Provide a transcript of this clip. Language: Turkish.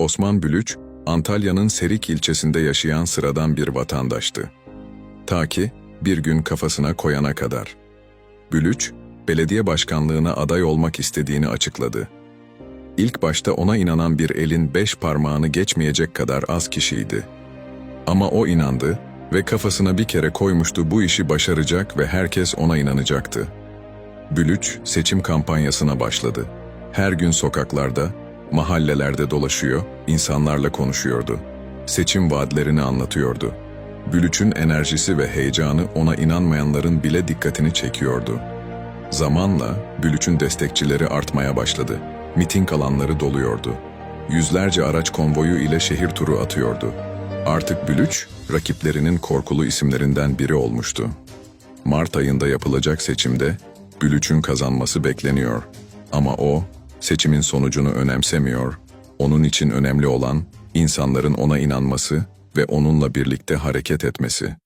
Osman Bülüç, Antalya'nın Serik ilçesinde yaşayan sıradan bir vatandaştı. Ta ki bir gün kafasına koyana kadar. Bülüç, belediye başkanlığına aday olmak istediğini açıkladı. İlk başta ona inanan bir elin beş parmağını geçmeyecek kadar az kişiydi. Ama o inandı ve kafasına bir kere koymuştu bu işi başaracak ve herkes ona inanacaktı. Bülüç seçim kampanyasına başladı. Her gün sokaklarda, mahallelerde dolaşıyor, insanlarla konuşuyordu. Seçim vaatlerini anlatıyordu. Bülüç'ün enerjisi ve heyecanı ona inanmayanların bile dikkatini çekiyordu. Zamanla Bülüç'ün destekçileri artmaya başladı. Miting alanları doluyordu. Yüzlerce araç konvoyu ile şehir turu atıyordu. Artık Bülüç, rakiplerinin korkulu isimlerinden biri olmuştu. Mart ayında yapılacak seçimde Bülüç'ün kazanması bekleniyor. Ama o, seçimin sonucunu önemsemiyor. Onun için önemli olan insanların ona inanması ve onunla birlikte hareket etmesi.